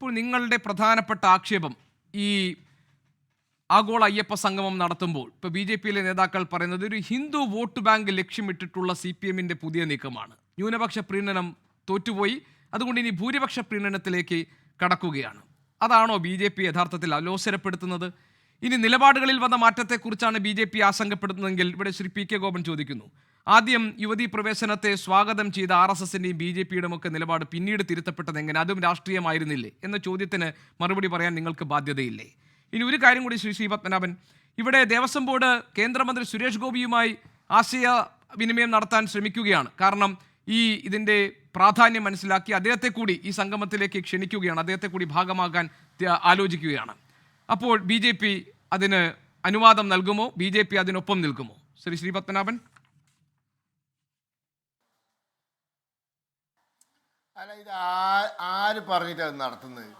ഇപ്പോൾ നിങ്ങളുടെ പ്രധാനപ്പെട്ട ആക്ഷേപം ഈ ആഗോള അയ്യപ്പ സംഗമം നടത്തുമ്പോൾ ഇപ്പോൾ ബി ജെ പിയിലെ നേതാക്കൾ പറയുന്നത് ഒരു ഹിന്ദു വോട്ട് ബാങ്ക് ലക്ഷ്യമിട്ടിട്ടുള്ള സി പി എമ്മിന്റെ പുതിയ നീക്കമാണ്. ന്യൂനപക്ഷ പ്രീണനം തോറ്റുപോയി അതുകൊണ്ട് ഇനി ഭൂരിപക്ഷ പ്രീണനത്തിലേക്ക് കടക്കുകയാണ്. അതാണോ ബി ജെ പി യഥാർത്ഥത്തിൽ അലോസരപ്പെടുത്തുന്നത്? ഇനി നിലപാടുകളിൽ വന്ന മാറ്റത്തെക്കുറിച്ചാണ് ബി ജെ പി ആശങ്കപ്പെടുന്നതെങ്കിൽ ഇവിടെ ശ്രീ പി കെ ഗോപൻ ചോദിക്കുന്നു. ആദ്യം യുവതീ പ്രവേശനത്തെ സ്വാഗതം ചെയ്ത ആർ എസ് എസിന്റെയും ബി ജെ പിയുടെയും ഒക്കെ നിലപാട് പിന്നീട് തിരുത്തപ്പെട്ടത് എങ്ങനെ അതും രാഷ്ട്രീയമായിരുന്നില്ലേ? എന്ന ചോദ്യത്തിന് മറുപടി പറയാൻ നിങ്ങൾക്ക് ബാധ്യതയില്ലേ? ഇനി ഒരു കാര്യം കൂടി ശ്രീ ശ്രീ പത്മനാഭൻ ഇവിടെ ദേവസ്വം ബോർഡ് കേന്ദ്രമന്ത്രി സുരേഷ് ഗോപിയുമായി ആശയ വിനിമയം നടത്താൻ ശ്രമിക്കുകയാണ്. കാരണം ഈ ഇതിന്റെ പ്രാധാന്യം മനസ്സിലാക്കി അദ്ദേഹത്തെ കൂടി ഈ സംഗമത്തിലേക്ക് ക്ഷണിക്കുകയാണ്. അദ്ദേഹത്തെ കൂടി ഭാഗമാകാൻ ആലോചിക്കുകയാണ്. അപ്പോൾ ബി ജെ പി അതിന് അനുവാദം നൽകുമോ? ബി ജെ പി അതിനൊപ്പം നിൽക്കുമോ? ശ്രീ ശ്രീ പത്മനാഭൻ? അല്ല ഇത് ആര് പറഞ്ഞിട്ടാണ് നടത്തുന്നത്?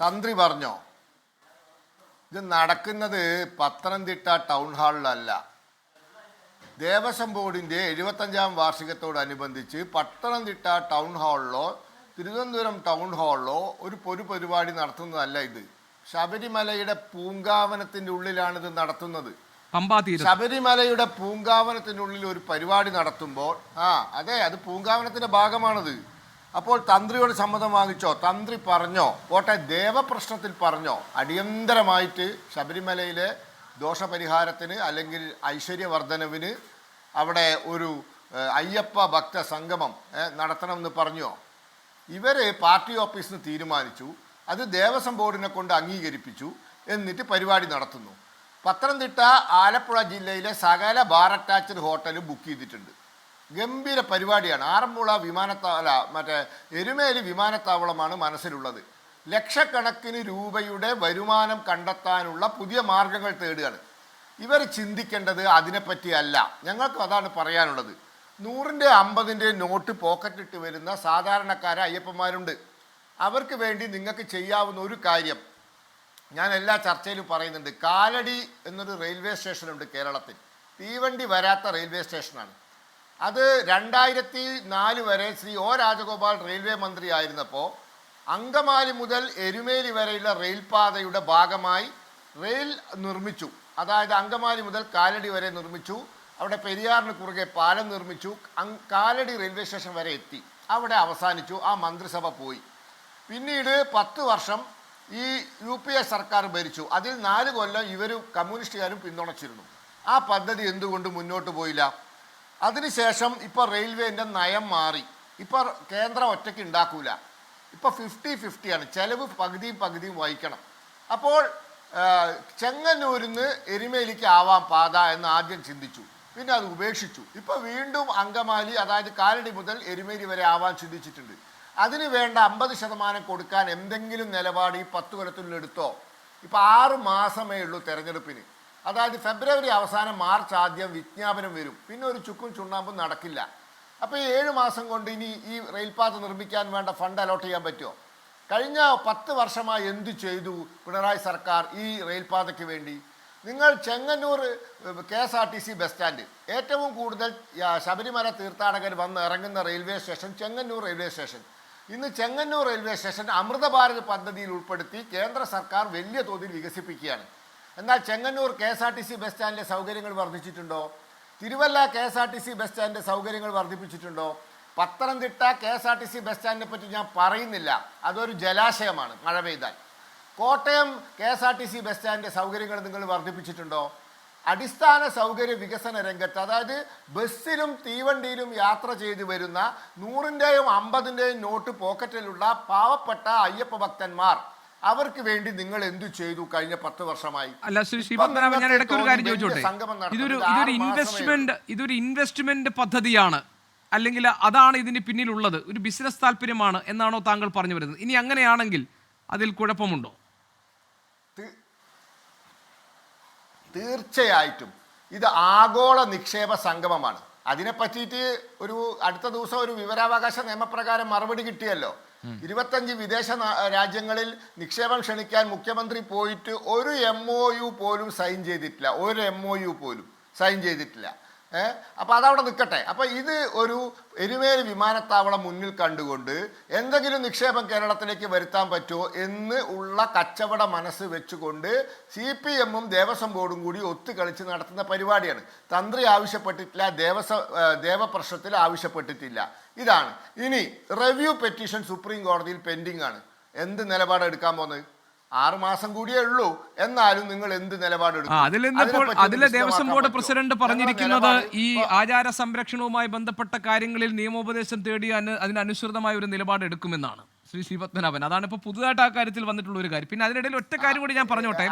തന്ത്രി പറഞ്ഞോ? ഇത് നടക്കുന്നത് പത്തനംതിട്ട ടൗൺ ഹാളിലല്ല. ദേവസ്വം ബോർഡിന്റെ എഴുപത്തഞ്ചാം വാർഷികത്തോടനുബന്ധിച്ച് പത്തനംതിട്ട ടൗൺ ഹാളിലോ തിരുവനന്തപുരം ടൗൺ ഹാളിലോ ഒരു പൊരു പരിപാടി നടത്തുന്നതല്ല ഇത്. ശബരിമലയുടെ പൂങ്കാവനത്തിന്റെ ഉള്ളിലാണ് ഇത് നടത്തുന്നത്. പമ്പാ ശബരിമലയുടെ പൂങ്കാവനത്തിനുള്ളിൽ ഒരു പരിപാടി നടത്തുമ്പോൾ ആ അതെ അത് പൂങ്കാവനത്തിന്റെ ഭാഗമാണത്. അപ്പോൾ തന്ത്രിയോട് സമ്മതം വാങ്ങിച്ചോ? തന്ത്രി പറഞ്ഞോ? കോട്ടെ ദേവപ്രശ്നത്തിൽ പറഞ്ഞോ? അടിയന്തരമായിട്ട് ശബരിമലയിലെ ദോഷപരിഹാരത്തിന് അല്ലെങ്കിൽ ഐശ്വര്യവർദ്ധനവിന് അവിടെ ഒരു അയ്യപ്പ ഭക്ത സംഗമം നടത്തണം നടത്തണമെന്ന് പറഞ്ഞോ? ഇവർ പാർട്ടി ഓഫീസിന് തീരുമാനിച്ചു. അത് ദേവസ്വം ബോർഡിനെ കൊണ്ട് അംഗീകരിപ്പിച്ചു. എന്നിട്ട് പരിപാടി നടത്തുന്നു. പത്തനംതിട്ട ആലപ്പുഴ ജില്ലയിലെ സകല ബാർ അറ്റാച്ച്ഡ് ഹോട്ടൽ ബുക്ക് ചെയ്തിട്ടുണ്ട്. ഗംഭീര പരിപാടിയാണ്. ആറന്മുള വിമാനത്താവള മറ്റേ എരുമേലി വിമാനത്താവളമാണ് മനസ്സിലുള്ളത്. ലക്ഷക്കണക്കിന് രൂപയുടെ വരുമാനം കണ്ടെത്താനുള്ള പുതിയ മാർഗങ്ങൾ തേടുകയാണ്. ഇവർ ചിന്തിക്കേണ്ടത് അതിനെപ്പറ്റിയല്ല ഞങ്ങൾക്ക് അതാണ് പറയാനുള്ളത്. നൂറിന്റെ അമ്പതിന്റെ നോട്ട് പോക്കറ്റിട്ട് വരുന്ന സാധാരണക്കാരെ അയ്യപ്പന്മാരുണ്ട്. അവർക്ക് വേണ്ടി നിങ്ങൾക്ക് ചെയ്യാവുന്ന ഒരു കാര്യം ഞാൻ എല്ലാ ചർച്ചയിലും പറയുന്നുണ്ട്. കാലടി എന്നൊരു റെയിൽവേ സ്റ്റേഷനുണ്ട് കേരളത്തിൽ. തീവണ്ടി വരാത്ത റെയിൽവേ സ്റ്റേഷനാണ്. അത് രണ്ടായിരത്തി നാല് വരെ ശ്രീ ഒ രാജഗോപാൽ റെയിൽവേ മന്ത്രി ആയിരുന്നപ്പോൾ അങ്കമാലി മുതൽ എരുമേലി വരെയുള്ള റെയിൽപാതയുടെ ഭാഗമായി റെയിൽ നിർമ്മിച്ചു. അതായത് അങ്കമാലി മുതൽ കാലടി വരെ നിർമ്മിച്ചു. അവിടെ പെരിയാറിന് കുറുകെ പാലം നിർമ്മിച്ചു. കാലടി റെയിൽവേ സ്റ്റേഷൻ വരെ എത്തി. അവിടെ അവസാനിച്ചു. ആ മന്ത്രിസഭ പോയി. പിന്നീട് പത്ത് വർഷം ഈ യു പി എ സർക്കാർ ഭരിച്ചു. അതിൽ നാല് കൊല്ലം ഇവരും കമ്മ്യൂണിസ്റ്റുകാരും പിന്തുണച്ചിരുന്നു. ആ പദ്ധതി എന്തുകൊണ്ട് മുന്നോട്ട് പോയില്ല? അതിനുശേഷം ഇപ്പോൾ റെയിൽവേന്റെ നയം മാറി. ഇപ്പോൾ കേന്ദ്രം ഒറ്റയ്ക്ക് ഉണ്ടാക്കൂല. ഇപ്പോൾ ഫിഫ്റ്റി ഫിഫ്റ്റിയാണ്. ചെലവ് പകുതിയും പകുതിയും വഹിക്കണം. അപ്പോൾ ചെങ്ങന്നൂരിൽ നിന്ന് എരുമേലിക്ക് ആവാം പാത എന്ന് ആദ്യം ചിന്തിച്ചു. പിന്നെ അത് ഉപേക്ഷിച്ചു. ഇപ്പോൾ വീണ്ടും അങ്കമാലി അതായത് കാലടി മുതൽ എരുമേലി വരെ ആവാൻ ചിന്തിച്ചിട്ടുണ്ട്. അതിന് വേണ്ട അമ്പത് ശതമാനം കൊടുക്കാൻ എന്തെങ്കിലും നിലപാട് ഈ പത്ത് കൊല്ലത്തിനുള്ളിൽ എടുത്തോ? ഇപ്പം ആറ് മാസമേ ഉള്ളൂ തെരഞ്ഞെടുപ്പിന്. അതായത് ഫെബ്രുവരി അവസാനം മാർച്ച് ആദ്യം വിജ്ഞാപനം വരും. പിന്നെ ഒരു ചുക്കും ചുണ്ണാമ്പും നടക്കില്ല. അപ്പോൾ ഈ ഏഴ് മാസം കൊണ്ട് ഇനി ഈ റെയിൽപാത നിർമ്മിക്കാൻ വേണ്ട ഫണ്ട് അലോട്ട് ചെയ്യാൻ പറ്റുമോ? കഴിഞ്ഞ പത്ത് വർഷമായി എന്തു ചെയ്തു പിണറായി സർക്കാർ ഈ റെയിൽപാതയ്ക്ക് വേണ്ടി? നിങ്ങൾ Chengannur K S R T C bus stand. ഏറ്റവും കൂടുതൽ ശബരിമല തീർത്ഥാടകർ വന്ന് ഇറങ്ങുന്ന railway station Chengannur railway station. ഇന്ന് ചെങ്ങന്നൂർ റെയിൽവേ സ്റ്റേഷൻ അമൃതഭാരത് പദ്ധതിയിൽ ഉൾപ്പെടുത്തി കേന്ദ്ര സർക്കാർ വലിയ തോതിൽ വികസിപ്പിക്കുകയാണ്. എന്നാൽ Chengannur K S R T C bus സ്റ്റാൻഡിലെ സൗകര്യങ്ങൾ വർദ്ധിച്ചിട്ടുണ്ടോ? Thiruvalla K S R T C bus സ്റ്റാൻഡിന്റെ സൗകര്യങ്ങൾ വർദ്ധിപ്പിച്ചിട്ടുണ്ടോ? Pathanamthitta K S R T C bus സ്റ്റാൻഡിനെ പറ്റി ഞാൻ പറയുന്നില്ല. അതൊരു ജലാശയമാണ് മഴ പെയ്താൽ. Kottayam K S R T C bus സ്റ്റാൻഡിന്റെ സൗകര്യങ്ങൾ നിങ്ങൾ വർദ്ധിപ്പിച്ചിട്ടുണ്ടോ? അടിസ്ഥാന സൗകര്യ വികസന രംഗത്ത് അതായത് ബസ്സിലും തീവണ്ടിയിലും യാത്ര ചെയ്തു വരുന്ന നൂറിന്റെയും അമ്പതിന്റെയും നോട്ട് പോക്കറ്റിലുള്ള പാവപ്പെട്ട അയ്യപ്പ ഭക്തന്മാർ അവർക്ക് വേണ്ടി നിങ്ങൾ എന്തു ചെയ്തു കഴിഞ്ഞ പത്ത് വർഷമായി? അല്ല ശ്രീ ശ്രീപത്മനാഭൻ ഞാൻ ഇടയ്ക്ക് ഒരു കാര്യം ചോദിച്ചോട്ടെ? ഇതൊരു ഇതൊരു ഇൻവെസ്റ്റ്മെന്റ് ഇതൊരു ഇൻവെസ്റ്റ്മെന്റ് പദ്ധതിയാണ്. അല്ലെങ്കിൽ അതാണ് ഇതിന് പിന്നിലുള്ളത്. ഒരു ബിസിനസ് താല്പര്യമാണ് എന്നാണോ താങ്കൾ പറഞ്ഞു വരുന്നത്. ഇനി അങ്ങനെയാണെങ്കിൽ അതിൽ കുഴപ്പമുണ്ടോ? തീർച്ചയായിട്ടും. ഇത് ആഗോള നിക്ഷേപ സംഗമമാണ്. അതിനെ പറ്റിയിട്ട് ഒരു അടുത്ത ദിവസം ഒരു വിവരാവകാശ നിയമപ്രകാരം മറുപടി കിട്ടിയല്ലോ. ഇരുപത്തഞ്ച് വിദേശ രാജ്യങ്ങളിൽ നിക്ഷേപം ക്ഷണിക്കാൻ മുഖ്യമന്ത്രി പോയിട്ട് ഒരു എം പോലും സൈൻ ചെയ്തിട്ടില്ല. ഒരു എം പോലും സൈൻ ചെയ്തിട്ടില്ല. ഏ? അപ്പൊ അതവിടെ നിൽക്കട്ടെ അപ്പോൾ ഇത് ഒരു എരുമേലി വിമാനത്താവളം മുന്നിൽ കണ്ടുകൊണ്ട് എന്തെങ്കിലും നിക്ഷേപം കേരളത്തിലേക്ക് വരുത്താൻ പറ്റുമോ എന്ന് ഉള്ള കച്ചവട മനസ്സ് വെച്ചുകൊണ്ട് സി പി എമ്മും ദേവസ്വം ബോർഡും കൂടി ഒത്തുകളിച്ച് നടത്തുന്ന പരിപാടിയാണ്. തന്ത്രി ആവശ്യപ്പെട്ടിട്ടില്ല ദേവസ്വ ദേവപ്രശ്നത്തിൽ ആവശ്യപ്പെട്ടിട്ടില്ല. ഇതാണ്. ഇനി റിവ്യൂ പെറ്റീഷൻ സുപ്രീം കോടതിയിൽ പെൻഡിംഗ് ആണ്. എന്ത് നിലപാടെടുക്കാൻ പോകുന്നത്? ആറ് മാസം കൂടിയേ ഉള്ളൂ. എന്നാലും നിങ്ങൾ എന്ത് നിലപാട് ആ എടുക്കും അതിൽ ഇന്നിപ്പോൾ അതിനെപ്പറ്റി ഒന്ന് അതിലെ ദേവസ്വം ബോർഡ് പ്രസിഡന്റ് പറഞ്ഞിരിക്കുന്നത് ഈ ആചാര സംരക്ഷണവുമായി ബന്ധപ്പെട്ട കാര്യങ്ങളിൽ നിയമോപദേശം തേടി അതിനനുസൃതമായ ഒരു നിലപാട് എടുക്കുമെന്നാണ് ശ്രീ ശ്രീപത്മനാഭൻ അതാണ് ഇപ്പൊ പുതുതായിട്ട് ആ കാര്യത്തിൽ വന്നിട്ടുള്ള ഒരു കാര്യം. പിന്നെ അതിനിടയിൽ ഒറ്റ കാര്യം കൂടി ഞാൻ പറഞ്ഞോട്ടെ.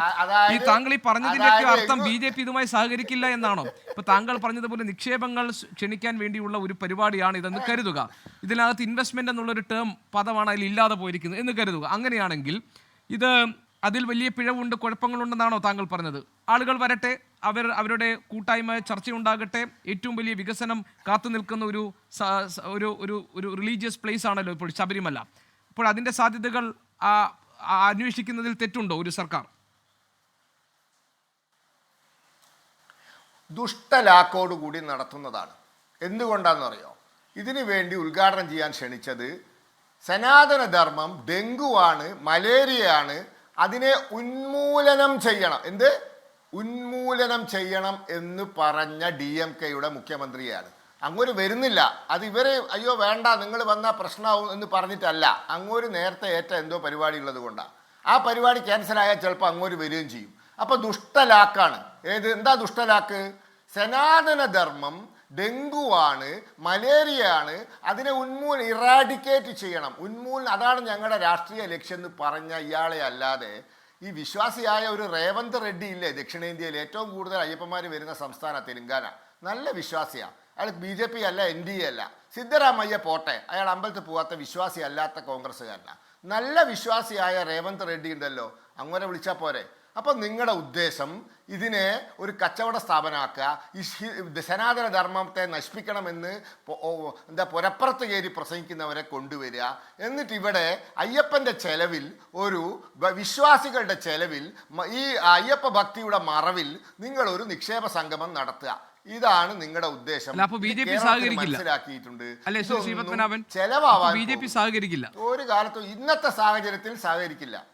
ഈ താങ്കൾ ഈ പറഞ്ഞതിന്റെയൊക്കെ അർത്ഥം ബി ജെ പി ഇതുമായി സഹകരിക്കില്ല എന്നാണോ? ഇപ്പൊ താങ്കൾ പറഞ്ഞതുപോലെ നിക്ഷേപങ്ങൾ ക്ഷണിക്കാൻ വേണ്ടിയുള്ള ഒരു പരിപാടിയാണ് ഇതെന്ന് കരുതുക. ഇതിനകത്ത് ഇൻവെസ്റ്റ്മെന്റ് എന്നുള്ള ഒരു ടേം പദമാണ് അതിൽ ഇല്ലാതെ പോയിരിക്കുന്നത് എന്ന് കരുതുക. അങ്ങനെയാണെങ്കിൽ ഇത് അതിൽ വലിയ പിഴവുണ്ട് കുഴപ്പങ്ങളുണ്ടെന്നാണോ താങ്കൾ പറഞ്ഞത്? ആളുകൾ വരട്ടെ അവർ അവരുടെ കൂട്ടായ്മ ചർച്ചയുണ്ടാകട്ടെ. ഏറ്റവും വലിയ വികസനം കാത്തു നിൽക്കുന്ന ഒരു ഒരു ഒരു ഒരു റിലീജിയസ് പ്ലേസ് ആണല്ലോ ഇപ്പോൾ ശബരിമല. അപ്പോൾ അതിന്റെ സാധ്യതകൾ അന്വേഷിക്കുന്നതിൽ തെറ്റുണ്ടോ ഒരു സർക്കാർ? ദുഷ്ടലാക്കോടുകൂടി നടത്തുന്നതാണ്. എന്തുകൊണ്ടാണെന്നറിയോ? ഇതിനു വേണ്ടി ഉദ്ഘാടനം ചെയ്യാൻ ക്ഷണിച്ചത് സനാതനധർമ്മം ഡെങ്കുവാണ് മലേറിയയാണ് അതിനെ ഉന്മൂലനം ചെയ്യണം. എന്ത്? ഉന്മൂലനം ചെയ്യണം എന്ന് പറഞ്ഞ ഡി എം കെയുടെ മുഖ്യമന്ത്രിയാണ്. അങ്ങോട്ട് വരുന്നില്ല. അത് ഇവരെ അയ്യോ വേണ്ട നിങ്ങൾ വന്നാൽ പ്രശ്നമാവും എന്ന് പറഞ്ഞിട്ടല്ല. അങ്ങോട്ട് നേരത്തെ ഏറ്റ എന്തോ പരിപാടി ഉള്ളത് കൊണ്ടാണ് ആ പരിപാടി ക്യാൻസലായാൽ ചിലപ്പോൾ അങ്ങോട്ട് വരികയും ചെയ്യും. അപ്പോൾ ദുഷ്ടലാക്കാണ്. ഏത് എന്താ ദുഷ്ടലാക്ക്? സനാതനധർമ്മം ഡെങ്കുവാണ് ആണ് അതിനെ ഉന്മൂല ഇറാഡിക്കേറ്റ് ചെയ്യണം. ഉന്മൂലനം അതാണ് ഞങ്ങളുടെ രാഷ്ട്രീയ ലക്ഷ്യം എന്ന് പറഞ്ഞ ഇയാളെ അല്ലാതെ ഈ വിശ്വാസിയായ ഒരു റേവന്ത് റെഡ്ഡി ഇല്ലേ ദക്ഷിണേന്ത്യയിൽ ഏറ്റവും കൂടുതൽ അയ്യപ്പന്മാർ വരുന്ന സംസ്ഥാന തെലുങ്കാന. നല്ല വിശ്വാസിയാണ് അയാൾ ബി ജെ പി അല്ല എൻ ഡി എ അല്ല. സിദ്ധരാമയ്യ പോട്ടെ. അയാൾ അമ്പലത്തിൽ പോകാത്ത വിശ്വാസി അല്ലാത്ത കോൺഗ്രസ്സുകാരനാണ് നല്ല വിശ്വാസിയായ റേവന്ത് റെഡ്ഡി ഉണ്ടല്ലോ. അങ്ങനെ വിളിച്ചാൽ പോരെ. അപ്പം നിങ്ങളുടെ ഉദ്ദേശം ഇതിനെ ഒരു കച്ചവട സ്ഥാപനമാക്കുക സനാതന ധർമ്മത്തെ നശിപ്പിക്കണമെന്ന് എന്താ പുരപ്പുറത്ത് കയറി പ്രസംഗിക്കുന്നവരെ കൊണ്ടുവരിക. എന്നിട്ട് ഇവിടെ അയ്യപ്പന്റെ ചെലവിൽ ഒരു വിശ്വാസികളുടെ ചെലവിൽ ഈ അയ്യപ്പ ഭക്തിയുടെ മറവിൽ നിങ്ങൾ ഒരു നിക്ഷേപ സംഗമം നടത്തുക. ഇതാണ് നിങ്ങളുടെ ഉദ്ദേശം. മനസ്സിലാക്കിയിട്ടുണ്ട്. ചെലവാവാൻ ബി ജെ പി സഹകരിക്കില്ല. ഒരു കാലത്തും ഇന്നത്തെ സാഹചര്യത്തിൽ സഹകരിക്കില്ല.